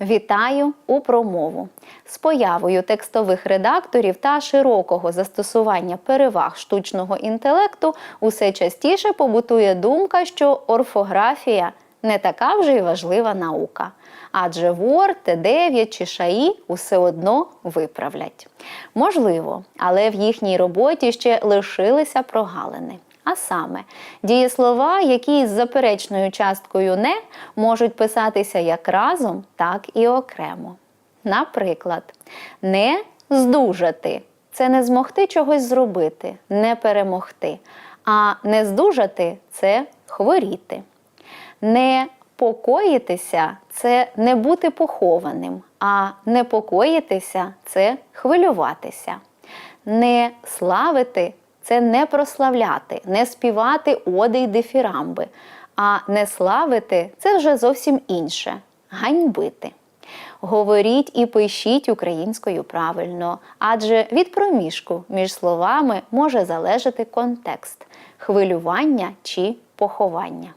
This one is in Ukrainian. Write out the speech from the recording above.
Вітаю у промову з появою текстових редакторів та широкого застосування переваг штучного інтелекту усе частіше побутує думка, що орфографія не така вже й важлива наука. Адже Word, Т9 чи ШАІ усе одно виправлять. Можливо, але в їхній роботі ще лишилися прогалини. А саме дієслова, які з заперечною часткою не можуть писатися як разом, так і окремо. Наприклад, не здужати це не змогти чогось зробити, не перемогти. А не здужати це хворіти. Не покоїтися це не бути похованим, а непокоїтися це хвилюватися. Не славити це не прославляти, не співати оди й дифірамби. А не славити це вже зовсім інше ганьбити. Говоріть і пишіть українською правильно, адже від проміжку між словами може залежати контекст хвилювання чи поховання.